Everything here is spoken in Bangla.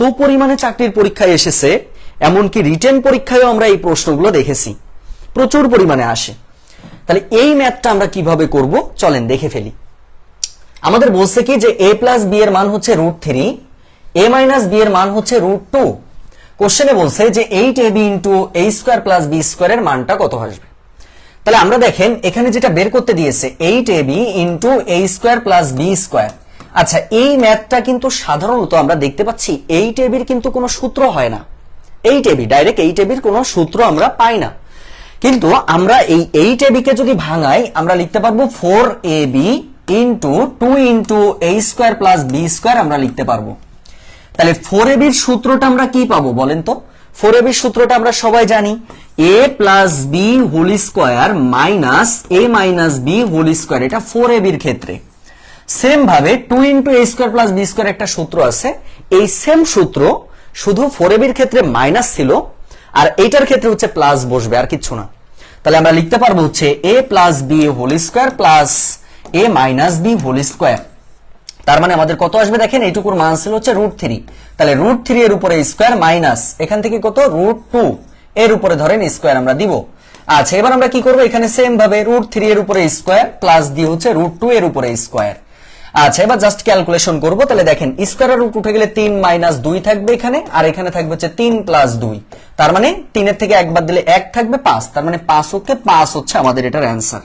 তো পরিমাণে চাকরির পরীক্ষায় এসেছে, এমনকি রিটেন পরীক্ষায়ও আমরা এই প্রশ্নগুলো দেখেছি। প্রচুর পরিমাণে আসে। তাহলে এই ম্যাথটা আমরা কীভাবে করব? চলেন দেখে ফেলি। আমাদের বলছে কি যে এ প্লাস বি এর মান হচ্ছে root three, A minus B এর মান হচ্ছে রুট টু। কোশ্চেনে বলছে যে eight A B into A square plus B স্কোয়ারের মানটা কত আসবে? তাহলে আমরা দেখেন, এখানে যেটা বের করতে দিয়েছে, eight A B into A square plus B square. আচ্ছা এই ম্যাথটা কিন্তু সাধারণত আমরা দেখতে পাচ্ছি এইট এবির কিন্তু কোনো সূত্র হয় না। এইট এবি ডাইরেক্ট এইট এবির কোনো সূত্র আমরা পাই না। কিন্তু আমরা এই এইট এবি কে যদি ভাঙাই, আমরা লিখতে পারব four A B into two into A square plus B square আমরা লিখতে পারব। তাহলে ফোর এবির সূত্রটা আমরা কি পাবো বলেন তো? ফোর এবির সূত্রটা আমরা সবাই জানি। A plus B whole square minus A minus B whole square, এটা ফোর এবির ক্ষেত্রে। সেম ভাবে two into A square plus B square একটা সূত্র আছে। এই সেম সূত্র শুধু ফোর এবির ক্ষেত্রে মাইনাস ছিল, আর এইটার ক্ষেত্রে হচ্ছে প্লাস বসবে, আর কিচ্ছু না। তাহলে আমরা লিখতে পারব হচ্ছে A plus B whole square plus A minus B whole square তার মানে আমাদের কত আসবে দেখেন? এইটুকুর মান ছিল হচ্ছে রুট থ্রি তাহলে রুট থ্রি এর উপরে স্কোয়ার মাইনাস এখান থেকে কত? রুট টু এর উপরে ধরেন স্কোয়ার আমরা দিব। আচ্ছা এবার আমরা কি করব? এখানে সেম ভাবে রুট থ্রি এর উপরে স্কোয়ার প্লাস দিয়ে হচ্ছে রুট টু এর উপরে স্কোয়ার আচ্ছা এবার জাস্ট ক্যালকুলেশন করব। তাহলে দেখেন স্কোয়ার রুট উঠে গেলে তিন মাইনাস দুই থাকবে এখানে, আর এখানে থাকবে হচ্ছে তিন প্লাস দুই। তার মানে তিনের থেকে একবার দিলে এক থাকবে পাঁচ। তার মানে পাঁচ হচ্ছে পাঁচ হচ্ছে আমাদের এটার অ্যান্সার